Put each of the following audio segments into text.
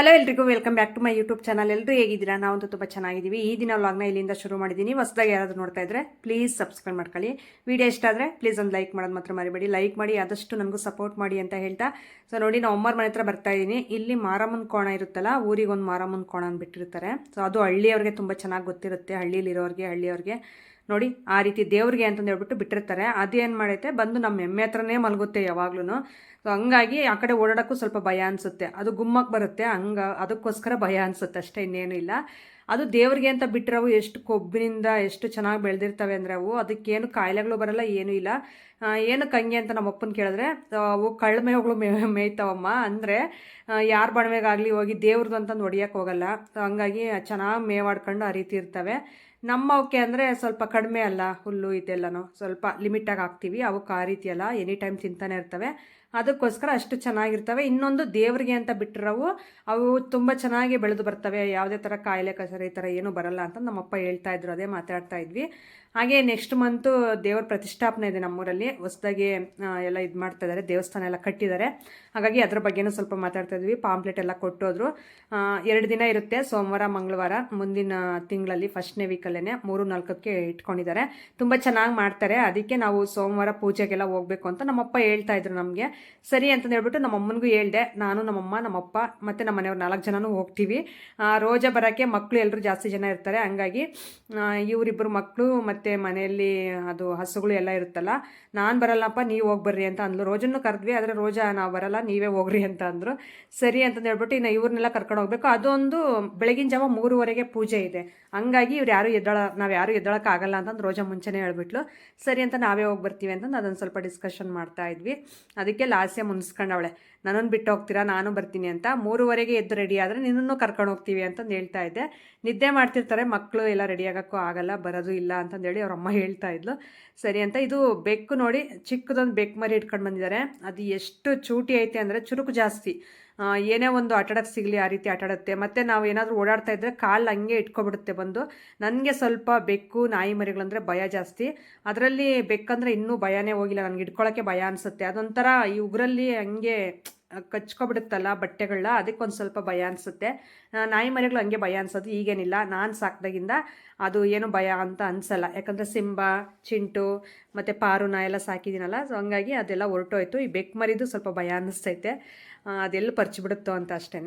Hello ಎಲ್ರಿಗೂ welcome back to my YouTube channel ಎಲ್ಲರೂ ಹೇಗಿದ್ದೀರಾ? ನಾವಂತೂ ತುಂಬ ಚೆನ್ನಾಗಿದ್ದೀವಿ. ಈ ದಿನ ವ್ಲಾಗ್ನ ಇಲ್ಲಿಂದ ಶುರು ಮಾಡಿದ್ದೀನಿ ಹೊಸದಾಗಿ ಯಾರಾದರೂ ನೋಡ್ತಾ ಇದ್ರೆ ಪ್ಲೀಸ್ ಸಬ್ಸ್ಕ್ರೈಬ್ ಮಾಡ್ಕೊಳ್ಳಿ. ವಿಡಿಯೋ ಇಷ್ಟ ಆದರೆ ಪ್ಲೀಸ್ ಒಂದು ಲೈಕ್ ಮಾಡೋದು ಮಾತ್ರ ಮರಿಬೇಡಿ. ಲೈಕ್ ಮಾಡಿ, ಆದಷ್ಟು ನನಗೂ ಸಪೋರ್ಟ್ ಮಾಡಿ ಅಂತ ಹೇಳ್ತಾ. ಸೊ ನೋಡಿ ನಾವು ಅಮ್ಮರ ಮನೆ ಹತ್ರ ಬರ್ತಾ ಇದ್ದೀನಿ ಇಲ್ಲಿ ಮಾರಮ್ಮನ ಕೋಣ ಇರುತ್ತಲ್ಲ ಊರಿಗೆ ಒಂದು ಮಾರಮ್ಮನ ಕೋಣ ಅಂದ್ಬಿಟ್ಟಿರ್ತಾರೆ. ಸೊ ಅದು ಹಳ್ಳಿಯವ್ರಿಗೆ ತುಂಬ ಚೆನ್ನಾಗಿ ಗೊತ್ತಿರುತ್ತೆ. ಹಳ್ಳಿಲಿರೋರಿಗೆ, ಹಳ್ಳಿಯವ್ರಿಗೆ. ನೋಡಿ, ಆ ರೀತಿ ದೇವ್ರಿಗೆ ಅಂತಂದು ಹೇಳ್ಬಿಟ್ಟು ಬಿಟ್ಟಿರ್ತಾರೆ. ಅದೇನು ಮಾಡೈತೆ? ಬಂದು ನಮ್ಮ ಎಮ್ಮೆ ಹತ್ರನೇ ಮಲಗುತ್ತೆ ಯಾವಾಗ್ಲೂ ಸೊ ಹಂಗಾಗಿ ಆ ಕಡೆ ಓಡಾಡೋಕ್ಕೂ ಸ್ವಲ್ಪ ಭಯ ಅನಿಸುತ್ತೆ. ಅದು ಗುಮ್ಮಕ್ಕೆ ಬರುತ್ತೆ. ಹಂಗ, ಅದಕ್ಕೋಸ್ಕರ ಭಯ ಅನಿಸುತ್ತೆ ಅಷ್ಟೇ, ಇನ್ನೇನು ಇಲ್ಲ. ಅದು ದೇವ್ರಿಗೆ ಅಂತ ಬಿಟ್ಟಿರವು ಎಷ್ಟು ಕೊಬ್ಬಿನಿಂದ ಎಷ್ಟು ಚೆನ್ನಾಗಿ ಬೆಳೆದಿರ್ತವೆ ಅಂದರೆ ಅವು. ಅದಕ್ಕೇನು ಕಾಯಿಲೆಗಳು ಬರಲ್ಲ, ಏನೂ ಇಲ್ಲ. ಏನು ಹಂಗೆ ಅಂತ ನಮ್ಮ ಅಪ್ಪನ ಕೇಳಿದ್ರೆ ಅವು ಕಳ್ಳ ಮೇವುಗಳು ಮೇ, ಮೇಯ್ತಾವಮ್ಮ. ಅಂದರೆ ಯಾರ ಬಣವೆಗಾಗಲಿ ಹೋಗಿ ದೇವ್ರದ್ದು ಅಂತಂದು ಹೊಡಿಯೋಕ್ಕೆ ಹೋಗಲ್ಲ. ಹಂಗಾಗಿ ಚೆನ್ನಾಗಿ ಮೇವಾಡ್ಕೊಂಡು ಆ ರೀತಿ ಇರ್ತವೆ. ನಮ್ಮ ಅವಕ್ಕೆ ಅಂದರೆ ಸ್ವಲ್ಪ ಕಡಿಮೆ ಅಲ್ಲ ಹುಲ್ಲು ಇದೆಲ್ಲನೂ. ಸ್ವಲ್ಪ ಲಿಮಿಟಾಗಿ ಹಾಕ್ತೀವಿ. ಅವಕ್ಕೆ ಆ ರೀತಿ ಅಲ್ಲ. ಎನಿ ಟೈಮ್ ತಿಂತಾನೆ ಇರ್ತವೆ. ಅದಕ್ಕೋಸ್ಕರ ಅಷ್ಟು ಚೆನ್ನಾಗಿರ್ತವೆ. ಇನ್ನೊಂದು ದೇವರಿಗೆ ಅಂತ ಬಿಟ್ಟಿರೋವು, ಅವು ತುಂಬ ಚೆನ್ನಾಗಿ ಬೆಳೆದು ಬರ್ತವೆ. ಯಾವುದೇ ಥರ ಕಾಯಿಲೆ, ಕಸರ ಈ ಥರ ಏನೂ ಬರಲ್ಲ ಅಂತ ನಮ್ಮಪ್ಪ ಹೇಳ್ತಾ ಇದ್ರು, ಅದೇ ಮಾತಾಡ್ತಾ ಇದ್ವಿ. ಹಾಗೆ ನೆಕ್ಸ್ಟ್ ಮಂತು ದೇವ್ರ ಪ್ರತಿಷ್ಠಾಪನೆ ಇದೆ ನಮ್ಮೂರಲ್ಲಿ. ಹೊಸದಾಗಿ ಎಲ್ಲ ಇದು ಮಾಡ್ತಾ ಇದ್ದಾರೆ ದೇವಸ್ಥಾನ ಎಲ್ಲ ಕಟ್ಟಿದ್ದಾರೆ. ಹಾಗಾಗಿ ಅದ್ರ ಬಗ್ಗೆನೂ ಸ್ವಲ್ಪ ಮಾತಾಡ್ತಾ ಇದ್ವಿ. ಪಾಂಪ್ಲೆಟ್ ಎಲ್ಲ ಕೊಟ್ಟೋದ್ರು. ಎರಡು ದಿನ ಇರುತ್ತೆ, ಸೋಮವಾರ, ಮಂಗಳವಾರ, ಮುಂದಿನ ತಿಂಗಳಲ್ಲಿ ಫಸ್ಟ್ನೇ ವೀಕಲ್ಲೇ ಮೂರು ನಾಲ್ಕಕ್ಕೆ ಇಟ್ಕೊಂಡಿದ್ದಾರೆ. ತುಂಬ ಚೆನ್ನಾಗಿ ಮಾಡ್ತಾರೆ. ಅದಕ್ಕೆ ನಾವು ಸೋಮವಾರ ಪೂಜೆಗೆಲ್ಲ ಹೋಗ್ಬೇಕು ಅಂತ ನಮ್ಮಪ್ಪ ಹೇಳ್ತಾ ಇದ್ರು ನಮಗೆ. ಸರಿ ಅಂತಂದು ಹೇಳ್ಬಿಟ್ಟು ನಮ್ಮ ಅಮ್ಮನಿಗೂ ಹೇಳ್ದೆ. ನಾನು, ನಮ್ಮಮ್ಮ, ನಮ್ಮಪ್ಪ ಮತ್ತು ನಮ್ಮ ಮನೆಯವ್ರು ನಾಲ್ಕು ಜನನೂ ಹೋಗ್ತೀವಿ. ರೋಜಾ ಬರೋಕ್ಕೆ ಮಕ್ಕಳು ಎಲ್ಲರೂ ಜಾಸ್ತಿ ಜನ ಇರ್ತಾರೆ. ಹಂಗಾಗಿ ಇವರಿಬ್ಬರು ಮಕ್ಕಳು ಮತ್ತು ಮನೆಯಲ್ಲಿ ಅದು ಹಸುಗಳು ಎಲ್ಲ ಇರುತ್ತಲ್ಲ, ನಾನು ಬರಲ್ಲಪ್ಪ, ನೀವು ಹೋಗಿ ಬರ್ರಿ ಅಂತ ಅಂದರು ರೋಜನ್ನು ಕರೆದ್ವಿ, ಆದರೆ ರೋಜಾ ನಾವು ಬರಲ್ಲ, ನೀವೇ ಹೋಗ್ರಿ ಅಂತ ಅಂದರು. ಸರಿ ಅಂತಂದು ಹೇಳ್ಬಿಟ್ಟು ಇನ್ನು ಇವ್ರನ್ನೆಲ್ಲ ಕರ್ಕೊಂಡು ಹೋಗ್ಬೇಕು. ಅದೊಂದು ಬೆಳಗಿನ ಜಾವ ಮೂರುವರೆಗೆ ಪೂಜೆ ಇದೆ. ಹಂಗಾಗಿ ಇವ್ರು ಯಾರು ಎದ್ದಳ, ನಾವು ಯಾರು ಎದ್ದಳಕ್ಕಾಗಲ್ಲ ಅಂತಂದು ರೋಜ ಮುಂಚೆನೇ ಹೇಳ್ಬಿಟ್ಲು. ಸರಿ ಅಂತ ನಾವೇ ಹೋಗಿ ಬರ್ತೀವಿ ಅಂತಂದು ಅದೊಂದು ಸ್ವಲ್ಪ ಡಿಸ್ಕಷನ್ ಮಾಡ್ತಾ ಇದ್ವಿ. ಅದಕ್ಕೆ ಲಾಸ್ಯ ಮುನ್ಸ್ಕೊಂಡವಳೆ. ನನ್ನನ್ನು ಬಿಟ್ಟು ಹೋಗ್ತೀರಾ? ನಾನು ಬರ್ತೀನಿ ಅಂತ ಮೂರುವರೆಗೆ ಎದ್ದು ರೆಡಿ ಆದರೆ ನಿನ್ನನ್ನು ಕರ್ಕೊಂಡು ಹೋಗ್ತೀವಿ ಅಂತಂದು ಹೇಳ್ತಾ ಇದ್ದೆ. ನಿದ್ದೆ ಮಾಡ್ತಿರ್ತಾರೆ ಮಕ್ಕಳು ಎಲ್ಲ ರೆಡಿ ಆಗೋಕ್ಕೂ ಆಗಲ್ಲ, ಬರೋದು ಇಲ್ಲ ಅಂತಂದೇಳಿ ಅವ್ರ ಅಮ್ಮ ಹೇಳ್ತಾ ಇದ್ಲು. ಸರಿ ಅಂತ, ಇದು ಬೆಕ್ಕು ನೋಡಿ ಚಿಕ್ಕದೊಂದು ಬೆಕ್ಕು ಮರಿ ಇಟ್ಕೊಂಡು ಬಂದಿದ್ದಾರೆ. ಅದು ಎಷ್ಟು ಚೂಟಿ ಐತೆ ಅಂದರೆ ಚುರುಕು ಜಾಸ್ತಿ. ಏನೇ ಒಂದು ಆಟಾಡಕ್ಕೆ ಸಿಗಲಿ ಆ ರೀತಿ ಆಟಾಡುತ್ತೆ. ಮತ್ತು ನಾವು ಏನಾದರೂ ಓಡಾಡ್ತಾ ಇದ್ದರೆ ಕಾಲು ಹಂಗೆ ಇಟ್ಕೊಬಿಡುತ್ತೆ ಬಂದು. ನನಗೆ ಸ್ವಲ್ಪ ಬೆಕ್ಕು, ನಾಯಿ ಮರಿಗಳಂದರೆ ಭಯ ಜಾಸ್ತಿ. ಅದರಲ್ಲಿ ಬೆಕ್ಕಂದರೆ ಇನ್ನೂ ಭಯನೇ ಹೋಗಿಲ್ಲ. ನನಗೆ ಇಟ್ಕೊಳ್ಳೋಕ್ಕೆ ಭಯ ಅನಿಸುತ್ತೆ. ಅದೊಂಥರ ಈ ಉಗ್ರಲ್ಲಿ ಹಂಗೆ ಕಚ್ಕೊಬಿಡುತ್ತಲ್ಲ ಬಟ್ಟೆಗಳನ್ನ ಅದಕ್ಕೊಂದು ಸ್ವಲ್ಪ ಭಯ ಅನಿಸುತ್ತೆ. ನಾಯಿ ಮರಿಗಳು ಹಂಗೆ ಭಯ ಅನ್ಸೋದು, ಈಗೇನಿಲ್ಲ, ನಾನು ಸಾಕಿದಾಗಿಂದ ಅದು ಏನು ಭಯ ಅಂತ ಅನಿಸಲ್ಲ. ಯಾಕಂದರೆ ಸಿಂಬ, ಚಿಂಟು, ಮತ್ತು ಪಾರುನ ಎಲ್ಲ ಸಾಕಿದ್ದೀನಲ್ಲ ಸೊ ಹಂಗಾಗಿ ಅದೆಲ್ಲ ಹೊರಟೋಯ್ತು ಈ ಬೆಕ್ಕು ಮರಿದು ಸ್ವಲ್ಪ ಭಯ ಅನ್ನಿಸ್ತೈತೆ ಅದೆಲ್ಲಿ ಪರ್ಚಿಬಿಡುತ್ತೋ ಅಂತ ಅಷ್ಟೇ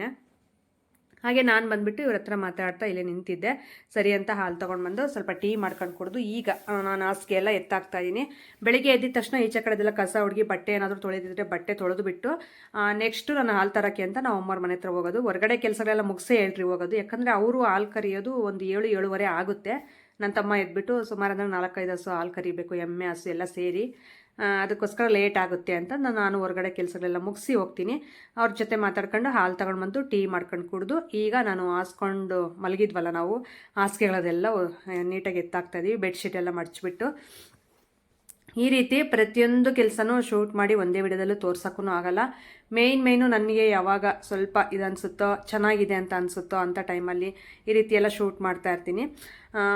ಹಾಗೆ ನಾನು ಬಂದುಬಿಟ್ಟು ಇವ್ರ ಹತ್ರ ಮಾತಾಡ್ತಾ ಇಲ್ಲೇ ನಿಂತಿದ್ದೆ. ಸರಿ ಅಂತ ಹಾಲು ತೊಗೊಂಡು ಬಂದು ಸ್ವಲ್ಪ ಟೀ ಮಾಡ್ಕೊಂಡು ಕುಡಿದು ಈಗ ನಾನು ಹಾಸಿಗೆ ಎಲ್ಲ ಎತ್ತಾಗ್ತಾ ಇದ್ದೀನಿ ಬೆಳಿಗ್ಗೆ ಎದ್ದಿದ ತಕ್ಷಣ ಈಚೆ ಕಡೆದೆಲ್ಲ ಕಸ, ಹುಡುಗಿ, ಬಟ್ಟೆ ಏನಾದರೂ ತೊಳೆದಿದ್ರೆ ಬಟ್ಟೆ ತೊಳೆದು ಬಿಟ್ಟು ನೆಕ್ಸ್ಟು ನಾನು ಹಾಲು ತರೋಕ್ಕೆ ಅಂತ ನಾವು ಅಮ್ಮರ ಮನೆ ಹತ್ರ ಹೋಗೋದು. ಹೊರಗಡೆ ಕೆಲಸಗಳೆಲ್ಲ ಮುಗಿಸೇ ಹೇಳ್ರಿ ಹೋಗೋದು. ಯಾಕಂದರೆ ಅವರು ಹಾಲು ಕರಿಯೋದು ಒಂದು ಏಳು, ಏಳುವರೆ ಆಗುತ್ತೆ. ನನ್ನ ತಮ್ಮ ಎದ್ಬಿಟ್ಟು ಸುಮಾರು ಅಂದರೆ ನಾಲ್ಕೈದು ಹಸು ಹಾಲು ಕರಿಬೇಕು, ಎಮ್ಮೆ, ಹಸು ಎಲ್ಲ ಸೇರಿ. ಅದಕ್ಕೋಸ್ಕರ ಲೇಟ್ ಆಗುತ್ತೆ ಅಂತ ನಾನು ಹೊರಗಡೆ ಕೆಲಸಗಳೆಲ್ಲ ಮುಗಿಸಿ ಹೋಗ್ತೀನಿ. ಅವ್ರ ಜೊತೆ ಮಾತಾಡ್ಕೊಂಡು ಹಾಲು ತಗೊಂಡು ಬಂದು ಟೀ ಮಾಡ್ಕೊಂಡು ಕುಡಿದು ಈಗ ನಾನು ಹಾಸ್ಕೊಂಡು ಮಲಗಿದ್ವಲ್ಲ ನಾವು, ಹಾಸಿಗೆಗಳದೆಲ್ಲ ನೀಟಾಗಿ ಎತ್ತಾಕ್ತಾ ಇದೀವಿ ಬೆಡ್ಶೀಟ್ ಎಲ್ಲ ಮಡಚಿಬಿಟ್ಟು ಈ ರೀತಿ ಪ್ರತಿಯೊಂದು ಕೆಲಸನೂ ಶೂಟ್ ಮಾಡಿ ಒಂದೇ ವಿಡಿಯೋದಲ್ಲೂ ತೋರ್ಸೋಕ್ಕೂ ಆಗಲ್ಲ. ಮೇಯ್ನ್ ಮೇಯ್ನು ನನಗೆ ಯಾವಾಗ ಸ್ವಲ್ಪ ಇದನ್ನಿಸುತ್ತೋ ಚೆನ್ನಾಗಿದೆ ಅಂತ ಅನಿಸುತ್ತೋ ಅಂಥ ಟೈಮಲ್ಲಿ ಈ ರೀತಿ ಎಲ್ಲ ಶೂಟ್ ಮಾಡ್ತಾ ಇರ್ತೀನಿ.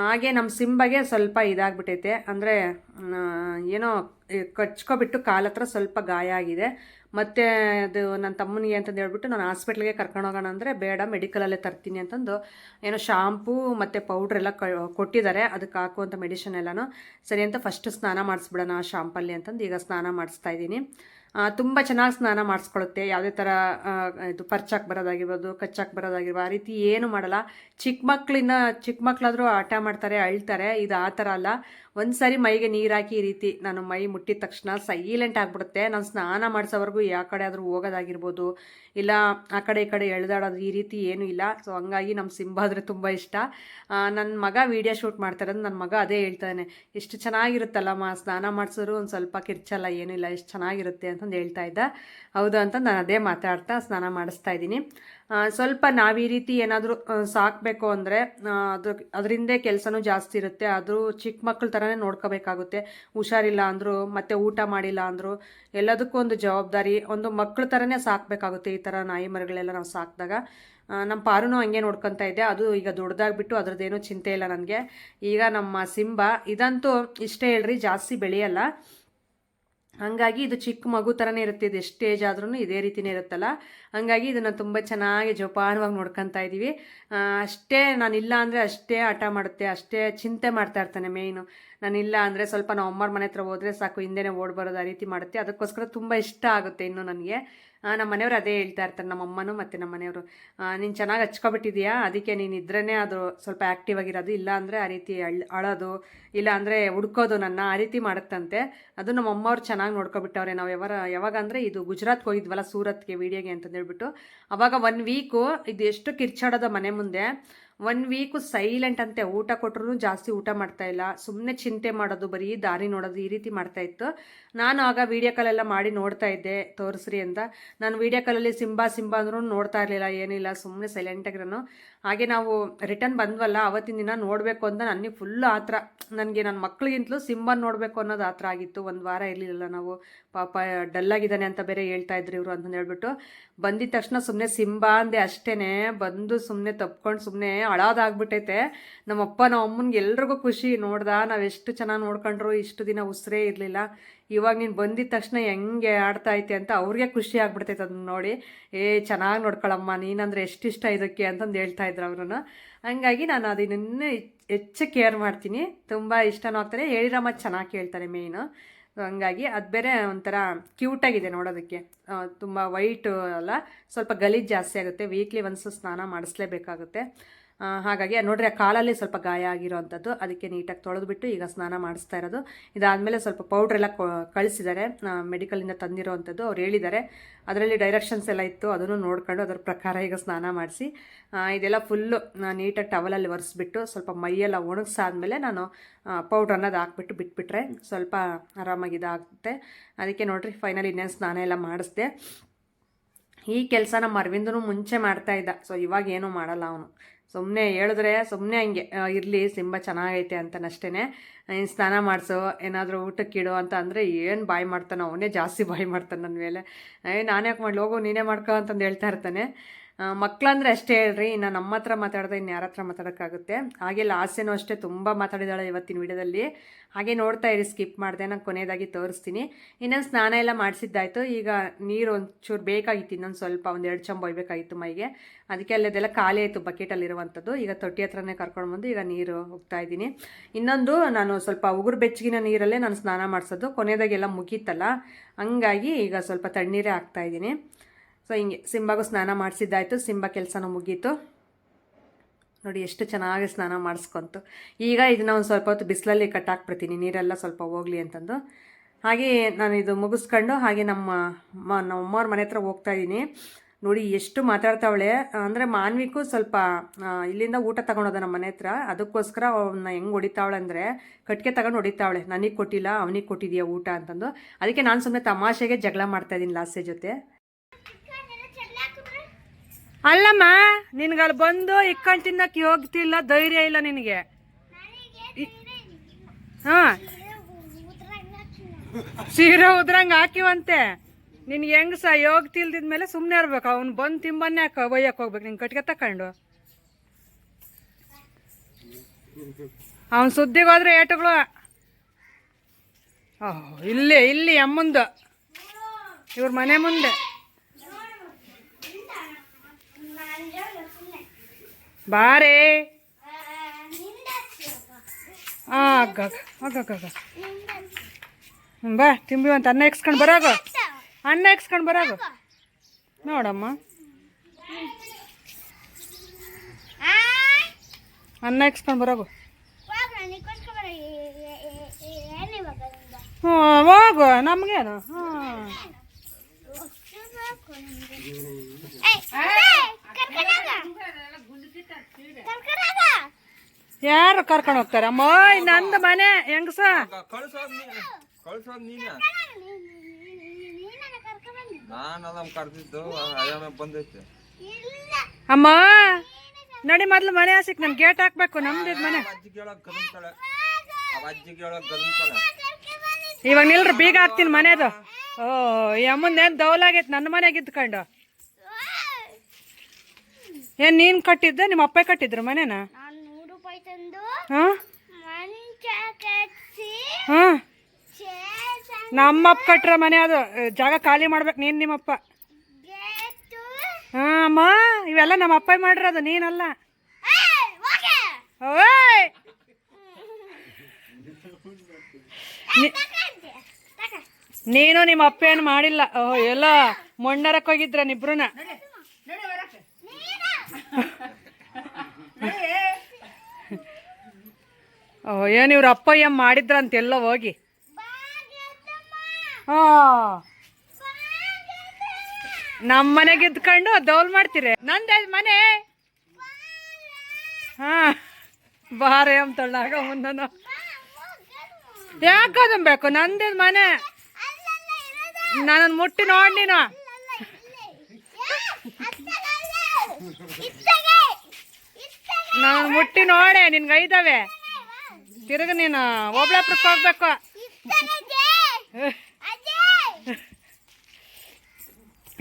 ಹಾಗೆ ನಮ್ಮ ಸಿಂಬಗೆ ಸ್ವಲ್ಪ ಇದಾಗ್ಬಿಟ್ಟೈತೆ ಅಂದರೆ ಏನೋ, ಕಚ್ಕೊಬಿಟ್ಟು ಕಾಲ ಹತ್ರ ಸ್ವಲ್ಪ ಗಾಯ ಆಗಿದೆ. ಮತ್ತು ಅದು ನನ್ನ ತಮ್ಮನಿಗೆ ಅಂತಂದು ಹೇಳ್ಬಿಟ್ಟು ನಾನು ಹಾಸ್ಪಿಟ್ಲಿಗೆ ಕರ್ಕೊಂಡು ಹೋಗೋಣ ಅಂದರೆ ಬೇಡ ಮೆಡಿಕಲಲ್ಲೇ ತರ್ತೀನಿ ಅಂತಂದು ಏನೋ ಶಾಂಪೂ ಮತ್ತು ಪೌಡ್ರ್ ಎಲ್ಲ ಕ, ಕೊಟ್ಟಿದ್ದಾರೆ. ಅದಕ್ಕೆ ಹಾಕುವಂಥ ಮೆಡಿಷನ್ ಎಲ್ಲನೂ ಸರಿ ಅಂತ ಫಸ್ಟ್ ಸ್ನಾನ ಮಾಡಿಸ್ಬಿಡೋಣ ಆ ಶಾಂಪಲ್ಲಿ ಅಂತಂದು ಈಗ ಸ್ನಾನ ಮಾಡಿಸ್ತಾ ಇದ್ದೀನಿ. ತುಂಬ ಚೆನ್ನಾಗಿ ಸ್ನಾನ ಮಾಡಿಸ್ಕೊಳುತ್ತೆ. ಯಾವುದೇ ಥರ ಇದು ಪರ್ಚಾಕ್ ಬರೋದಾಗಿರ್ಬೋದು, ಕಚ್ಚಾಕ್ ಬರೋದಾಗಿರ್ಬೋದು, ಆ ರೀತಿ ಏನು ಮಾಡಲ್ಲ. ಚಿಕ್ಕ ಮಕ್ಕಳಿನ ಚಿಕ್ಕ ಮಕ್ಕಳಾದರೂ ಆಟ ಮಾಡ್ತಾರೆ, ಅಳ್ತಾರೆ. ಇದು ಆ ಥರ ಅಲ್ಲ. ಒಂದು ಮೈಗೆ ನೀರು ಹಾಕಿ ಈ ರೀತಿ ನಾನು ಮೈ ಮುಟ್ಟಿದ ತಕ್ಷಣ ಸೈಲೆಂಟ್ ಆಗಿಬಿಡುತ್ತೆ. ನಾನು ಸ್ನಾನ ಮಾಡಿಸೋವರೆಗೂ ಯಾವ ಕಡೆ ಆದರೂ ಹೋಗೋದಾಗಿರ್ಬೋದು, ಇಲ್ಲ ಆ ಕಡೆ ಈ ಕಡೆ ಎಳ್ದಾಡೋದು ಈ ರೀತಿ ಏನೂ ಇಲ್ಲ. ಸೊ ಹಂಗಾಗಿ ನಮ್ಮ ಸಿಂಬ ಆದರೆ ತುಂಬ ಇಷ್ಟ. ನನ್ನ ಮಗ ವೀಡಿಯೋ ಶೂಟ್ ಮಾಡ್ತಾರೆ ನನ್ನ ಮಗ ಅದೇ ಹೇಳ್ತಾನೆ. ಎಷ್ಟು ಚೆನ್ನಾಗಿರುತ್ತಲ್ಲಮ್ಮ, ಸ್ನಾನ ಮಾಡಿಸಿದ್ರು ಒಂದು ಸ್ವಲ್ಪ ಕಿರ್ಚಲ್ಲ, ಏನಿಲ್ಲ, ಎಷ್ಟು ಚೆನ್ನಾಗಿರುತ್ತೆ ಅಂತಂದು ಹೇಳ್ತಾ ಇದ್ದ. ಹೌದು ಅಂತ ನಾನು ಅದೇ ಮಾತಾಡ್ತಾ ಸ್ನಾನ ಮಾಡಿಸ್ತಾ ಇದ್ದೀನಿ. ಸ್ವಲ್ಪ ನಾವು ಈ ರೀತಿ ಏನಾದರೂ ಸಾಕಬೇಕು ಅಂದರೆ ಅದ್ರ ಅದರಿಂದ ಕೆಲಸನೂ ಜಾಸ್ತಿ ಇರುತ್ತೆ. ಆದರೂ ಚಿಕ್ಕ ಮಕ್ಕಳ ಥರನೇ ನೋಡ್ಕೋಬೇಕಾಗುತ್ತೆ. ಹುಷಾರಿಲ್ಲ ಅಂದರು, ಮತ್ತು ಊಟ ಮಾಡಿಲ್ಲ ಅಂದರು, ಎಲ್ಲದಕ್ಕೂ ಒಂದು ಜವಾಬ್ದಾರಿ, ಒಂದು ಮಕ್ಕಳ ಥರನೇ ಸಾಕಬೇಕಾಗುತ್ತೆ ಈ ಥರ ನಾಯಿ ಮರಗಳೆಲ್ಲ ನಾವು ಸಾಕಿದಾಗ. ನಮ್ಮ ಪಾರುನು ಹಂಗೆ ನೋಡ್ಕೊತಾ ಇದ್ದೆ. ಅದು ಈಗ ದೊಡ್ಡದಾಗ್ಬಿಟ್ಟು ಅದ್ರದ್ದೇನೂ ಚಿಂತೆ ಇಲ್ಲ ನನಗೆ. ಈಗ ನಮ್ಮ ಸಿಂಬ, ಇದಂತೂ ಇಷ್ಟೇ ಹೇಳ್ರಿ, ಜಾಸ್ತಿ ಬೆಳೆಯಲ್ಲ. ಹಾಗಾಗಿ ಇದು ಚಿಕ್ಕ ಮಗು ಥರನೇ ಇರುತ್ತೆ. ಇದು ಎಷ್ಟು ಏಜ್ ಆದ್ರೂ ಇದೇ ರೀತಿನೇ ಇರುತ್ತಲ್ಲ. ಹಂಗಾಗಿ ಇದನ್ನು ತುಂಬ ಚೆನ್ನಾಗಿ ಜೋಪಾನವಾಗಿ ನೋಡ್ಕೊತಾ ಇದ್ದೀವಿ ಅಷ್ಟೇ ನಾನಿಲ್ಲ ಅಂದರೆ ಅಷ್ಟೇ ಆಟ ಮಾಡುತ್ತೆ, ಅಷ್ಟೇ ಚಿಂತೆ ಮಾಡ್ತಾ ಇರ್ತಾನೆ ಮೇಯ್ನು ನಾನಿಲ್ಲ ಅಂದರೆ ಸ್ವಲ್ಪ ನಾವು ಅಮ್ಮರ ಮನೆ ಹತ್ರ ಹೋದರೆ ಸಾಕು, ಹಿಂದೆನೇ ಓಡ್ ಬರೋದು ಆ ರೀತಿ ಮಾಡುತ್ತೆ. ಅದಕ್ಕೋಸ್ಕರ ತುಂಬ ಇಷ್ಟ ಆಗುತ್ತೆ ಇನ್ನು ನನಗೆ. ನಮ್ಮ ಮನೆಯವರು ಅದೇ ಹೇಳ್ತಾ ಇರ್ತಾರೆ, ನಮ್ಮ ಅಮ್ಮನು ಮತ್ತು ನಮ್ಮ ಮನೆಯವರು. ನೀನು ಚೆನ್ನಾಗಿ ಹಚ್ಕೊಬಿಟ್ಟಿದ್ಯಾ? ಅದಕ್ಕೆ ನೀನು ಇದ್ರೇ ಅದು ಸ್ವಲ್ಪ ಆ್ಯಕ್ಟಿವ್ ಆಗಿರೋದು, ಇಲ್ಲ ಅಂದರೆ ಆ ರೀತಿ ಅಳ್, ಅಳೋದು, ಇಲ್ಲ ಅಂದರೆ ಹುಡ್ಕೋದು ನನ್ನ, ಆ ರೀತಿ ಮಾಡುತ್ತಂತೆ. ಅದು ನಮ್ಮ ಅಮ್ಮವ್ರು ಚೆನ್ನಾಗಿ ನೋಡ್ಕೊಬಿಟ್ಟವ್ರೆ. ನಾವು ಯಾವಾಗ ಯಾವಾಗ ಅಂದರೆ ಇದು ಗುಜರಾತ್ಗೆ ಹೋಗಿದ್ವಲ್ಲ ಸೂರತ್ಗೆ, ವೀಡಿಯೋಗೆ ಅಂತಂದೇಳ್ಬಿಟ್ಟು ಅವಾಗ ಒನ್ ವೀಕು ಇದು ಎಷ್ಟು ಕಿರ್ಚಾಡೋದ ಮನೆ ಮುಂದೆ ಒನ್ ವೀಕು ಸೈಲೆಂಟ್ ಅಂತೆ, ಊಟ ಕೊಟ್ಟರು ಜಾಸ್ತಿ ಊಟ ಮಾಡ್ತಾ ಇಲ್ಲ. ಸುಮ್ಮನೆ ಚಿಂತೆ ಮಾಡೋದು, ಬರೀ ದಾರಿ ನೋಡೋದು ಈ ರೀತಿ ಮಾಡ್ತಾ ಇತ್ತು. ನಾನು ಆಗ ವೀಡಿಯೋ ಕಾಲೆಲ್ಲ ಮಾಡಿ ನೋಡ್ತಾ ಇದ್ದೆ, ತೋರಿಸ್ರಿ ಅಂತ. ನಾನು ವೀಡಿಯೋ ಕಾಲಲ್ಲಿ ಸಿಂಬಾ ಸಿಂಬಾ ಅಂದ್ರೂ ನೋಡ್ತಾ ಇರಲಿಲ್ಲ, ಏನಿಲ್ಲ ಸುಮ್ಮನೆ ಸೈಲೆಂಟಾಗಿರೋನು ಹಾಗೆ ನಾವು ರಿಟರ್ನ್ ಬಂದ್ವಲ್ಲ, ಅವತ್ತಿನ ದಿನ ನೋಡಬೇಕು ಅಂತ ನನಗೆ ಫುಲ್ ಆತ್ರ. ನನಗೆ ನನ್ನ ಮಕ್ಕಳಿಗಿಂತಲೂ ಸಿಂಬನ್ ನೋಡಬೇಕು ಅನ್ನೋದು ಆತ್ರ ಆಗಿತ್ತು. ಒಂದು ವಾರ ಇರಲಿಲ್ಲ ನಾವು. ಪಾಪ ಡಲ್ಲಾಗಿದ್ದಾನೆ ಅಂತ ಬೇರೆ ಹೇಳ್ತಾ ಇದ್ರು ಇವರು ಅಂತಂದು ಹೇಳ್ಬಿಟ್ಟು. ಬಂದಿದ ತಕ್ಷಣ ಸುಮ್ಮನೆ ಸಿಂಬ ಅಂದೆ ಅಷ್ಟೇ ಬಂದು ಸುಮ್ಮನೆ ತಪ್ಕೊಂಡು ಸುಮ್ಮನೆ ಅಳೋದಾಗ್ಬಿಟ್ಟೈತೆ. ನಮ್ಮಪ್ಪ ನಮ್ಮ ಅಮ್ಮನಿಗೆ ಎಲ್ರಿಗೂ ಖುಷಿ. ನೋಡ್ದ, ನಾವು ಎಷ್ಟು ಚೆನ್ನಾಗಿ ನೋಡ್ಕೊಂಡ್ರು, ಇಷ್ಟು ದಿನ ಉಸಿರೇ ಇರಲಿಲ್ಲ. ಇವಾಗ ನೀನು ಬಂದಿದ ತಕ್ಷಣ ಹೆಂಗೆ ಆಡ್ತಾ ಐತೆ ಅಂತ ಅವ್ರಿಗೆ ಖುಷಿ ಆಗ್ಬಿಡ್ತೈತೆ ಅದನ್ನ ನೋಡಿ. ಏ, ಚೆನ್ನಾಗಿ ನೋಡ್ಕೊಳಮ್ಮ, ನೀನಂದ್ರೆ ಎಷ್ಟಿಷ್ಟ ಇದಕ್ಕೆ ಅಂತಂದು ಹೇಳ್ತಾ ಇದ್ರು ಅವ್ರನ್ನ. ಹಂಗಾಗಿ ನಾನು ಅದನ್ನ ಹೆಚ್ಚು ಕೇರ್ ಮಾಡ್ತೀನಿ. ತುಂಬ ಇಷ್ಟನೂ ಆಗ್ತಾರೆ. ಹೇಳಿರಮ್ಮ, ಚೆನ್ನಾಗಿ ಕೇಳ್ತಾರೆ ಮೇಯ್ನು ಹಂಗಾಗಿ ಅದು ಬೇರೆ ಒಂಥರ ಕ್ಯೂಟಾಗಿದೆ ನೋಡೋದಕ್ಕೆ. ತುಂಬ ವೈಟ್ ಅಲ್ಲ, ಸ್ವಲ್ಪ ಗಲೀಜು ಜಾಸ್ತಿ ಆಗುತ್ತೆ. ವೀಕ್ಲಿ ಒನ್ಸ್ ಸ್ನಾನ ಮಾಡಿಸ್ಲೇಬೇಕಾಗುತ್ತೆ. ಹಾಗಾಗಿ ನೋಡ್ರಿ, ಆ ಕಾಲಲ್ಲಿ ಸ್ವಲ್ಪ ಗಾಯ ಆಗಿರೋವಂಥದ್ದು ಅದಕ್ಕೆ ನೀಟಾಗಿ ತೊಳೆದುಬಿಟ್ಟು ಈಗ ಸ್ನಾನ ಮಾಡಿಸ್ತಾ ಇರೋದು. ಇದಾದಮೇಲೆ ಸ್ವಲ್ಪ ಪೌಡ್ರೆಲ್ಲ ಕಳಿಸಿದ್ದಾರೆ ಮೆಡಿಕಲಿಂದ ತಂದಿರೋವಂಥದ್ದು ಅವ್ರು ಹೇಳಿದ್ದಾರೆ. ಅದರಲ್ಲಿ ಡೈರೆಕ್ಷನ್ಸ್ ಎಲ್ಲ ಇತ್ತು, ಅದನ್ನು ನೋಡ್ಕೊಂಡು ಅದರ ಪ್ರಕಾರ ಈಗ ಸ್ನಾನ ಮಾಡಿಸಿ. ಇದೆಲ್ಲ ಫುಲ್ಲು ನೀಟಾಗಿ ಟವಲಲ್ಲಿ ಒರೆಸ್ಬಿಟ್ಟು ಸ್ವಲ್ಪ ಮೈಯೆಲ್ಲ ಒಣಗಿಸಾದ್ಮೇಲೆ ನಾನು ಪೌಡ್ರ್ ಅನ್ನೋದು ಹಾಕ್ಬಿಟ್ಟು ಬಿಟ್ಬಿಟ್ರೆ ಸ್ವಲ್ಪ ಆರಾಮಾಗಿ ಇದಾಗುತ್ತೆ. ಅದಕ್ಕೆ ನೋಡಿರಿ ಫೈನಲಿ ಇನ್ನೇನು ಸ್ನಾನ ಎಲ್ಲ ಮಾಡಿಸ್ದೆ. ಈ ಕೆಲಸ ನಮ್ಮ ಅರವಿಂದನು ಮುಂಚೆ ಮಾಡ್ತಾ ಇದ್ದ. ಸೊ ಇವಾಗ ಏನೂ ಮಾಡಲ್ಲ ಅವನು. ಸುಮ್ಮನೆ ಹೇಳಿದ್ರೆ ಸುಮ್ಮನೆ ಹಂಗೆ ಇರಲಿ ಸಿಂಬ ಚೆನ್ನಾಗೈತೆ ಅಂತನಷ್ಟೇ ಏನು ಸ್ನಾನ ಮಾಡಿಸು, ಏನಾದರೂ ಊಟಕ್ಕಿಡು ಅಂತ ಅಂದರೆ ಏನು ಬಾಯ್ ಮಾಡ್ತಾನೆ ಅವನೇ ಜಾಸ್ತಿ ಬಾಯಿ ಮಾಡ್ತಾನೆ ನನ್ನ ಮೇಲೆ. ಏ, ನಾನು ಯಾಕೆ ಮಾಡಲಿ, ಹೋಗು, ನೀನೇ ಮಾಡ್ಕೊ ಅಂತಂದು ಹೇಳ್ತಾ ಇರ್ತಾನೆ. ಮಕ್ಕಳಂದ್ರೆ ಅಷ್ಟೇ ಹೇಳ್ರಿ, ಇನ್ನು ನಮ್ಮ ಹತ್ರ ಮಾತಾಡಿದ್ರೆ ಇನ್ನು ಯಾರ ಹತ್ರ ಮಾತಾಡೋಕ್ಕಾಗುತ್ತೆ. ಹಾಗೆ ಲಾಸ್ಯನೂ ಅಷ್ಟೇ ತುಂಬ ಮಾತಾಡಿದಾಳೆ ಇವತ್ತಿನ ವಿಡಿಯೋದಲ್ಲಿ. ಹಾಗೆ ನೋಡ್ತಾ ಇರಿ, ಸ್ಕಿಪ್ ಮಾಡಿದೆ, ನಾನು ಕೊನೆಯದಾಗಿ ತೋರಿಸ್ತೀನಿ. ಇನ್ನೊಂದು ಸ್ನಾನ ಎಲ್ಲ ಮಾಡಿಸಿದ್ದಾಯ್ತು. ಈಗ ನೀರು ಒಂಚೂರು ಬೇಕಾಗಿತ್ತು, ಇನ್ನೊಂದು ಸ್ವಲ್ಪ ಒಂದು ಎರಡು ಚಂಬ ಒಯ್ಬೇಕಾಗಿತ್ತು ಮೈಗೆ. ಅದಕ್ಕೆ ಅಲ್ಲದೆಲ್ಲ ಖಾಲಿ ಆಯಿತು ಬಕೆಟಲ್ಲಿರುವಂಥದ್ದು. ಈಗ ತೊಟ್ಟಿ ಹತ್ರನೇ ಕರ್ಕೊಂಡು ಬಂದು ಈಗ ನೀರು ಹೋಗ್ತಾ ಇದ್ದೀನಿ. ಇನ್ನೊಂದು, ನಾನು ಸ್ವಲ್ಪ ಉಗುರು ಬೆಚ್ಚಗಿನ ನೀರಲ್ಲೇ ನಾನು ಸ್ನಾನ ಮಾಡಿಸೋದು. ಕೊನೆಯದಾಗೆಲ್ಲ ಮುಗೀತಲ್ಲ. ಹಂಗಾಗಿ ಈಗ ಸ್ವಲ್ಪ ತಣ್ಣೀರೇ ಹಾಕ್ತಾ ಇದ್ದೀನಿ. ಸೊ ಹಿಂಗೆ ಸಿಂಬಾಗೂ ಸ್ನಾನ ಮಾಡಿಸಿದ್ದಾಯ್ತು. ಸಿಂಬ ಕೆಲಸನೂ ಮುಗೀತು. ನೋಡಿ, ಎಷ್ಟು ಚೆನ್ನಾಗಿ ಸ್ನಾನ ಮಾಡಿಸ್ಕೊಂತು. ಈಗ ಇದನ್ನ ಒಂದು ಸ್ವಲ್ಪ ಹೊತ್ತು ಬಿಸಿಲಲ್ಲಿ ಕಟ್ಟಾಕ್ಬಿಡ್ತೀನಿ. ನೀರೆಲ್ಲ ಸ್ವಲ್ಪ ಹೋಗಲಿ ಅಂತಂದು. ಹಾಗೆ ನಾನು ಇದು ಮುಗಿಸ್ಕೊಂಡು ಹಾಗೆ ನಮ್ಮ ನಮ್ಮ ಅಮ್ಮವ್ರ ಮನೆ ಹತ್ರ ಹೋಗ್ತಾ ಇದ್ದೀನಿ ನೋಡಿ, ಎಷ್ಟು ಮಾತಾಡ್ತಾವಳೆ. ಅಂದರೆ ಮಾನ್ವಿಕೂ ಸ್ವಲ್ಪ ಇಲ್ಲಿಂದ ಊಟ ತಗೊಂಡೋದ ನಮ್ಮ ಮನೆ ಹತ್ರ. ಅದಕ್ಕೋಸ್ಕರ ಅವನ್ನ ಹೆಂಗೆ ಹೊಡಿತಾವಳೆ ಅಂದರೆ ಕಟ್ಟಿಗೆ ತಗೊಂಡು ಹೊಡಿತಾವಳೆ. ನನಗೆ ಕೊಟ್ಟಿಲ್ಲ, ಅವನಿಗೆ ಕೊಟ್ಟಿದೆಯಾ ಊಟ ಅಂತಂದು. ಅದಕ್ಕೆ ನಾನು ಸುಮ್ಮನೆ ತಮಾಷೆಗೆ ಜಗಳ ಮಾಡ್ತಾಯಿದ್ದೀನಿ ಲಾಸ್ಯ ಜೊತೆ. ಅಲ್ಲಮ್ಮ ನಿನ್ಗೆ ಅಲ್ಲಿ ಬಂದು ಇಕ್ಕಂಡು ತಿನ್ನಕ್ಕೆ ಹೋಗ್ತಿಲ್ಲ ಧೈರ್ಯ ಇಲ್ಲ ನಿನಗೆ. ಹಾ. ಸೀರೆ ಉದ್ರಂಗೆ ಹಾಕಿವಂತೆ. ನಿನ್ ಹೆಂಗ್ ಸಹ ಯೋಗ ಮೇಲೆ ಸುಮ್ಮನೆ ಇರ್ಬೇಕು. ಅವ್ನು ಬಂದು ತಿಂಬನ್ನೇ ಒಯ್ಯಕ್ಕೆ ಹೋಗ್ಬೇಕು. ನಿನ್ ಕಟ್ಗೆ ತಕೊಂಡು ಅವ್ನು ಸುದ್ದಿಗೋದ್ರೆ ಏಟುಗಳು. ಓಹ್ ಇಲ್ಲಿ ಇಲ್ಲಿ ಅಮ್ಮಂದು. ಇವ್ರ ಮನೆ ಮುಂದೆ. ಬಾರೇ. ಆ ಅಗ್ಗ ಅಗ್ಗ ಅಗ್ಗ ಅಗ್ಗ ಹ್ಮ್, ಬಾ ತಿಂಬಿ ಅಂತ ಅನ್ನ ಎಕ್ಸ್ಕೊಂಡು ಬರೋಗು. ಅನ್ನ ಎಕ್ಸ್ಕೊಂಡು ಬರೋಗು. ನೋಡಮ್ಮ. ಅನ್ನ ಎಕ್ಸ್ಕೊಂಡು ಬರೋಗು. ಹ್ಞೂ ಹೋಗು ನಮಗೇನು? ಹಾಂ ಯಾರು ಕರ್ಕೊಂಡು ಹೋಗ್ತಾರೆ? ಅಮ್ಮ ನಂದ ಮನೆ, ಹೆಂಗಸ? ಅಮ್ಮ, ನಡಿ ಮೊದ್ಲು ಮನೆ ಹಸಿಕ್ ನಮ್ ಗೇಟ್ ಹಾಕ್ಬೇಕು, ನಮ್ದು ಮನೆ. ಇವಾಗ ನಿಲ್ರಿ, ಬೀಗ ಹಾಕ್ತೀನಿ ಮನೆದು. ಓ, ಈ ಏನ್ ದೌಲಾಗೈತ್ ನನ್ನ ಮನೆಗೆ ಇದ್ಕೊಂಡು ಏನ್ ನೀನ್ ಕಟ್ಟಿದ್ದೆ ನಿಮ್ಮ ಅಪ್ಪ ಕಟ್ಟಿದ್ರು ಮನೇನ ನಾನು ನೂರು ರೂಪಾಯಿ ತಂದು ಹಾ ಮಂಚ ಕಟ್ಸಿ ಹಾ ಚೇರ್ ನಮ್ಮಪ್ಪ ಕಟ್ರ ಮನೆ ಅದು ಜಾಗ ಖಾಲಿ ಮಾಡ್ಬೇಕು ನೀನ್ ನಿಮ್ಮಪ್ಪ ಅಪ್ಪ ಹಾಂ ಅಮ್ಮ ಇವೆಲ್ಲ ನಮ್ಮ ಅಪ್ಪ ಮಾಡಿರೋದು ನೀನಲ್ಲ. ಓಯ್ ನಿ- ತಕಂತೆ, ತಕ. ನೀನು ನಿಮ್ಮ ಅಪ್ಪ ಏನು ಮಾಡಿಲ್ಲ ಓ ಎಲ್ಲ ಮೊಣ್ಣರಕ್ಕೆ ಹೋಗಿದ್ರ ನಿಬ್ರುನ ಏನು ಇವ್ರ ಅಪ್ಪ ಏನ್ ಮಾಡಿದ್ರಂತ ಎಲ್ಲ ಹೋಗಿ. ಹಾ. ನಮ್ಮ ಮನೆಗೆ ಇದ್ಕೊಂಡು ದೌಲ್ ಮಾಡ್ತೀರಿ. ನಂದ ಮನೆ? ಹಾ. ಬಾರೆ ಅಂತಳ್ಳಾಗ ಮುಂದನು. ಯಾಕದು ಬೇಕು? ನಂದೇ ಮನೆ. ನಾನು ಮುಟ್ಟಿ ನೋಡಿ ನೀನು. ನಾನು ಮುಟ್ಟಿ ನೋಡೆ ನಿನ್ಗೆ ಐದವೆ ತಿರುಗ ನೀನು ಒಬ್ಳಾಪ್ರ ಹೋಗ್ಬೇಕು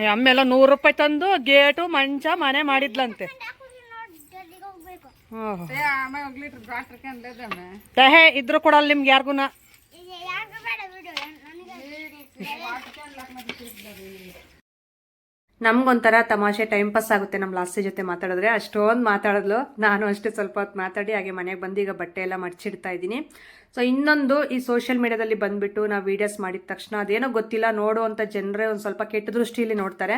ಅಮ್ಮೆಲ್ಲ ನೂರು ರೂಪಾಯಿ ತಂದು ಗೇಟು ಮಂಚ ಮನೆ ಮಾಡಿದ್ಲಂತೆ. ತಹೆ ಇದ್ರು ಕೊಡಲ್ಲ ನಿಮ್ಗೆ ಯಾರಿಗೂನ ಇದು ಯಾರ್ಗೂ ಬೇಡ ಬಿಡು ನನಗೆ ನಮ್ಗೊಂಥರ ತಮಾಷೆ ಟೈಮ್ ಪಾಸ್ ಆಗುತ್ತೆ ನಮ್ಮ ಲಾಸ್ಟಿ ಜೊತೆ ಮಾತಾಡಿದ್ರೆ. ಅಷ್ಟೊಂದು ಮಾತಾಡಿದ್ಲು. ನಾನು ಅಷ್ಟೇ ಸ್ವಲ್ಪ ಹೊತ್ತು ಮಾತಾಡಿ, ಹಾಗೆ ಮನೆಗೆ ಬಂದು ಈಗ ಬಟ್ಟೆ ಎಲ್ಲ ಮಡ್ಚಿಡ್ತಾ ಇದ್ದೀನಿ. ಸೊ ಇನ್ನೊಂದು ಈ ಸೋಷಿಯಲ್ ಮೀಡಿಯಾದಲ್ಲಿ ಬಂದುಬಿಟ್ಟು ನಾವು ವೀಡಿಯೋಸ್ ಮಾಡಿದ ತಕ್ಷಣ ಅದೇನೋ ಗೊತ್ತಿಲ್ಲ ನೋಡುವಂಥ ಜನರೇ ಒಂದು ಸ್ವಲ್ಪ ಕೆಟ್ಟ ದೃಷ್ಟಿಯಲ್ಲಿ ನೋಡ್ತಾರೆ.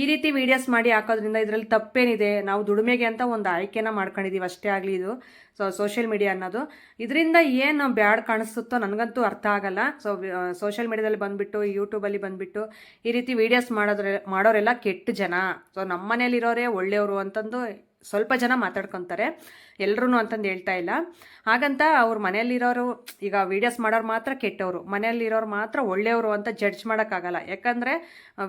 ಈ ರೀತಿ ವೀಡಿಯೋಸ್ ಮಾಡಿ ಹಾಕೋದ್ರಿಂದ ಇದರಲ್ಲಿ ತಪ್ಪೇನಿದೆ. ನಾವು ದುಡಿಮೆಗೆ ಅಂತ ಒಂದು ಆಯ್ಕೆನ ಮಾಡ್ಕೊಂಡಿದ್ದೀವಿ ಅಷ್ಟೇ ಆಗಲಿ ಇದು. ಸೊ ಸೋಷಿಯಲ್ ಮೀಡಿಯಾ ಅನ್ನೋದು. ಇದರಿಂದ ಏನು ಬ್ಯಾಡ್ ಕಾಣಿಸುತ್ತೋ ನನಗಂತೂ ಅರ್ಥ ಆಗಲ್ಲ. ಸೊ ಸೋಷಿಯಲ್ ಮೀಡಿಯಾದಲ್ಲಿ ಬಂದುಬಿಟ್ಟು ಯೂಟ್ಯೂಬಲ್ಲಿ ಬಂದುಬಿಟ್ಟು, ಈ ರೀತಿ ವೀಡಿಯೋಸ್ ಮಾಡೋದ್ರೆ, ಮಾಡೋರೆಲ್ಲ ಕೆಟ್ಟ ಜನ. ಸೊ ನಮ್ಮ ಮನೇಲಿರೋರೇ ಒಳ್ಳೆಯವರು ಅಂತಂದು ಸ್ವಲ್ಪ ಜನ ಮಾತಾಡ್ಕೊತಾರೆ. ಎಲ್ಲರೂ ಅಂತಂದು ಹೇಳ್ತಾ ಇಲ್ಲ. ಹಾಗಂತ ಅವ್ರ ಮನೆಯಲ್ಲಿರೋರು, ಈಗ ವೀಡಿಯೋಸ್ ಮಾಡೋರು ಮಾತ್ರ ಕೆಟ್ಟವರು. ಮನೆಯಲ್ಲಿರೋರು ಮಾತ್ರ ಒಳ್ಳೆಯವರು ಅಂತ ಜಡ್ಜ್ ಮಾಡೋಕ್ಕಾಗಲ್ಲ. ಯಾಕಂದರೆ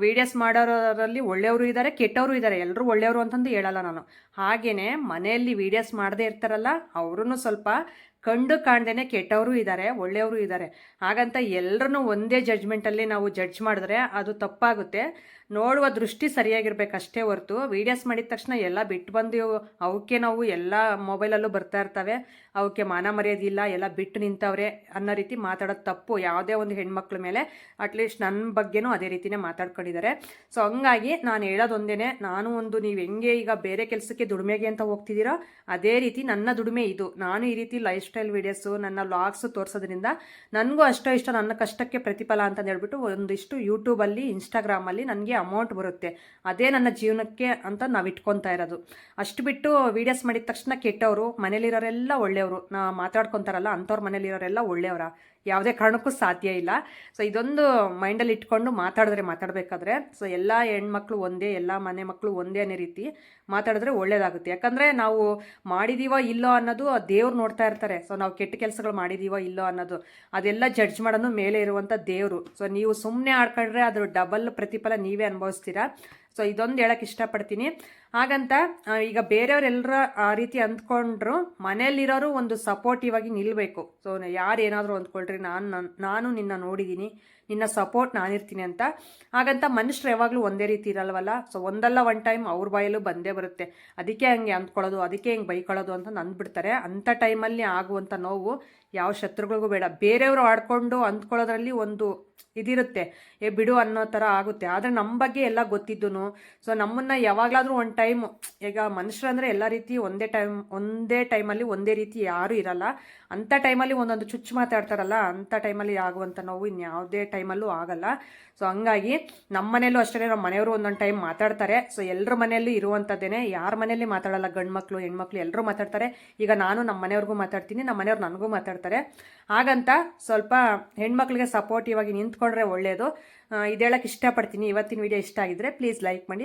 ವೀಡಿಯೋಸ್ ಮಾಡೋರಲ್ಲಿ ಒಳ್ಳೆಯವರು ಇದ್ದಾರೆ ಕೆಟ್ಟವರು ಇದ್ದಾರೆ ಎಲ್ಲರೂ ಒಳ್ಳೆಯವರು ಅಂತಂದು ಹೇಳಲ್ಲ ನಾನು. ಹಾಗೆಯೇ ಮನೆಯಲ್ಲಿ ವೀಡಿಯೋಸ್ ಮಾಡದೇ ಇರ್ತಾರಲ್ಲ ಅವ್ರೂ ಸ್ವಲ್ಪ ಕಂಡು ಕಾಣ್ದೇ ಕೆಟ್ಟವರು ಇದ್ದಾರೆ ಒಳ್ಳೆಯವರು ಇದ್ದಾರೆ ಹಾಗಂತ ಎಲ್ಲರನ್ನೂ ಒಂದೇ ಜಡ್ಜ್ಮೆಂಟಲ್ಲಿ ನಾವು ಜಡ್ಜ್ ಮಾಡಿದ್ರೆ ಅದು ತಪ್ಪಾಗುತ್ತೆ. ನೋಡುವ ದೃಷ್ಟಿ ಸರಿಯಾಗಿರ್ಬೇಕು ಅಷ್ಟೇ ಹೊರತು ವೀಡಿಯೋಸ್ ಮಾಡಿದ ತಕ್ಷಣ ಎಲ್ಲ ಬಿಟ್ಟು ಬಂದು ಅವಕ್ಕೆ ನಾವು ಎಲ್ಲ ಮೊಬೈಲಲ್ಲೂ ಬರ್ತಾ ಇರ್ತವೆ. ಅವಕ್ಕೆ ಮಾನ ಮರ್ಯಾದೆ ಇಲ್ಲ, ಎಲ್ಲ ಬಿಟ್ಟು ನಿಂತವ್ರೆ ಅನ್ನೋ ರೀತಿ ಮಾತಾಡೋದು ತಪ್ಪು. ಯಾವುದೇ ಒಂದು ಹೆಣ್ಮಕ್ಳ ಮೇಲೆ ಅಟ್ಲೀಸ್ಟ್ ನನ್ನ ಬಗ್ಗೆನೂ ಅದೇ ರೀತಿನೇ ಮಾತಾಡ್ಕೊಂಡಿದ್ದಾರೆ. ಸೊ ಹಂಗಾಗಿ ನಾನು ಹೇಳೋದೊಂದೇ ನಾನು ಒಂದು ನೀವು ಹೆಂಗೆ ಈಗ ಬೇರೆ ಕೆಲಸಕ್ಕೆ ದುಡಿಮೆಗೆ ಅಂತ ಹೋಗ್ತಿದ್ದೀರೋ, ಅದೇ ರೀತಿ ನನ್ನ ದುಡಿಮೆ ಇದು. ನಾನು ಈ ರೀತಿ ಲೈಫ್ ಸ್ಟೈಲ್ ವೀಡಿಯೋಸು ನನ್ನ ವ್ಲಾಗ್ಸು ತೋರಿಸೋದ್ರಿಂದ ನನಗೂ ಅಷ್ಟೋ ಇಷ್ಟ, ನನ್ನ ಕಷ್ಟಕ್ಕೆ ಪ್ರತಿಫಲ ಅಂತ ಹೇಳ್ಬಿಟ್ಟು ಒಂದಿಷ್ಟು ಯೂಟ್ಯೂಬಲ್ಲಿ ಇನ್ಸ್ಟಾಗ್ರಾಮಲ್ಲಿ ನನಗೆ ಅಮೌಂಟ್ ಬರುತ್ತೆ. ಅದೇ ನನ್ನ ಜೀವನಕ್ಕೆ ಅಂತ ನಾವು ಇಟ್ಕೊತಾ ಇರೋದು. ಅಷ್ಟು ಬಿಟ್ಟು ವೀಡಿಯೋಸ್ ಮಾಡಿದ ತಕ್ಷಣ ಕೆಟ್ಟವರು, ಮನೇಲಿರೋರೆಲ್ಲ ಒಳ್ಳೆಯವರು. ನಾ ಮಾತಾಡ್ಕೊತಾರಲ್ಲ, ಅಂಥವ್ರ ಮನೇಲಿರೋರೆಲ್ಲ ಒಳ್ಳೆಯವರ? ಯಾವುದೇ ಕಾರಣಕ್ಕೂ ಸಾಧ್ಯ ಇಲ್ಲ. ಸೊ ಇದೊಂದು ಮೈಂಡಲ್ಲಿ ಇಟ್ಕೊಂಡು ಮಾತಾಡಿದ್ರೆ ಮಾತಾಡಬೇಕಾದ್ರೆ ಸೊ ಎಲ್ಲ ಹೆಣ್ಮಕ್ಳು ಒಂದೇ, ಎಲ್ಲ ಮನೆ ಮಕ್ಕಳು ಒಂದೇ ಅನ್ನೋ ರೀತಿ ಮಾತಾಡಿದ್ರೆ ಒಳ್ಳೇದಾಗುತ್ತೆ. ಯಾಕಂದರೆ ನಾವು ಮಾಡಿದೀವೋ ಇಲ್ಲೋ ಅನ್ನೋದು ದೇವ್ರು ನೋಡ್ತಾ ಇರ್ತಾರೆ. ಸೊ ನಾವು ಕೆಟ್ಟ ಕೆಲಸಗಳು ಮಾಡಿದೀವೋ ಇಲ್ಲೋ ಅನ್ನೋದು. ಅದೆಲ್ಲ ಜಡ್ಜ್ ಮಾಡೋನು ಮೇಲೆ ಇರುವಂಥ ದೇವರು. ಸೊ ನೀವು ಸುಮ್ಮನೆ ಆಡ್ಕೊಂಡ್ರೆ ಅದ್ರ ಡಬಲ್ ಪ್ರತಿಫಲ ನೀವೇ ಅನುಭವಿಸ್ತೀರಾ. ಸೊ ಇದೊಂದು ಹೇಳಕ್ಕೆ ಇಷ್ಟಪಡ್ತೀನಿ. ಹಾಗಂತ ಈಗ ಬೇರೆಯವರೆಲ್ಲರ ಆ, ರೀತಿ ಅಂದ್ಕೊಂಡ್ರು ಮನೆಯಲ್ಲಿರೋರು ಒಂದು ಸಪೋರ್ಟಿವ್ ಆಗಿ ನಿಲ್ಲಬೇಕು ಸೊ ಯಾರು ಏನಾದರೂ ಅಂದ್ಕೊಳ್ರಿ, ನಾನು, ನನ್- ನಾನು ನಿನ್ನ ನೋಡಿದ್ದೀನಿ ನಿನ್ನ ಸಪೋರ್ಟ್ ನಾನಿರ್ತೀನಿ ಅಂತ. ಹಾಗಂತ ಮನುಷ್ಯರು ಯಾವಾಗಲೂ ಒಂದೇ ರೀತಿ ಇರಲ್ವಲ್ಲ? ಸೊ ಒಂದಲ್ಲ ಒನ್ ಟೈಮ್ ಅವ್ರ ಬಾಯಲ್ಲೂ ಬಂದೇ ಬರುತ್ತೆ. ಅದಕ್ಕೆ ಹಂಗೆ ಅಂದ್ಕೊಳ್ಳೋದು, ಅದಕ್ಕೆ ಹಿಂಗೆ ಬೈಕೊಳ್ಳೋದು ಅಂತ ಅಂದ್ಬಿಡ್ತಾರೆ ಅಂಥ ಟೈಮಲ್ಲಿ ಆಗುವಂಥ ನೋವು ಯಾವ ಶತ್ರುಗಳಿಗೂ ಬೇಡ. ಬೇರೆಯವರು ಆಡ್ಕೊಂಡು ಅಂದ್ಕೊಳ್ಳೋದ್ರಲ್ಲಿ ಒಂದು ಇದಿರುತ್ತೆ. ಏ ಬಿಡು ಅನ್ನೋ ಥರ ಆಗುತ್ತೆ. ಆದರೆ ನಮ್ಮ ಬಗ್ಗೆ ಎಲ್ಲ ಗೊತ್ತಿದ್ದು ಸೊ ನಮ್ಮನ್ನು ಯಾವಾಗಲಾದರೂ ಒಂದು ಟೈಮ್, ಈಗ ಮನುಷ್ಯರಂದರೆ ಎಲ್ಲ ರೀತಿ ಒಂದೇ ಟೈಮ್, ಒಂದೇ ಟೈಮಲ್ಲಿ ಒಂದೇ ರೀತಿ ಯಾರೂ ಇರಲ್ಲ. ಅಂಥ ಟೈಮಲ್ಲಿ ಒಂದೊಂದು ಚುಚ್ಚು ಮಾತಾಡ್ತಾರಲ್ಲ ಅಂಥ ಟೈಮಲ್ಲಿ ಆಗುವಂಥ ನೋವು ಇನ್ಯಾವುದೇ ಟೈಮಲ್ಲೂ ಆಗಲ್ಲ. ಸೊ ಹಂಗಾಗಿ ನಮ್ಮ ಮನೆಯಲ್ಲೂ ಅಷ್ಟೇ ನಮ್ಮ ಮನೆಯವರು ಒಂದೊಂದು ಟೈಮ್ ಮಾತಾಡ್ತಾರೆ. ಸೊ ಎಲ್ಲರ ಮನೆಯಲ್ಲಿ ಇರುವಂಥದ್ದೇನೆ ಯಾರ ಮನೆಯಲ್ಲಿ ಮಾತಾಡಲ್ಲ ಗಂಡು ಮಕ್ಕಳು ಹೆಣ್ಮಕ್ಳು ಎಲ್ಲರೂ ಮಾತಾಡ್ತಾರೆ. ಈಗ ನಾನು ನಮ್ಮ ಮನೆಯವ್ರಿಗೂ ಮಾತಾಡ್ತೀನಿ ನಮ್ಮ ಮನೆಯವ್ರು ನನಗೂ ಮಾತಾಡ್ತಾರೆ. ಹಾಗಂತ ಸ್ವಲ್ಪ ಹೆಣ್ಮಕ್ಳಿಗೆ ಸಪೋರ್ಟಿವ್ ಆಗಿ ನಿಂತ್ಕೊಂಡ್ರೆ ಒಳ್ಳೆಯದು ಇದೇಳಕ್ಕೆ ಇಷ್ಟಪಡ್ತೀನಿ. ಇವತ್ತಿನ ವಿಡಿಯೋ ಇಷ್ಟ ಆಗಿದ್ರೆ ಪ್ಲೀಸ್ ಲೈಕ್ ಮಾಡಿ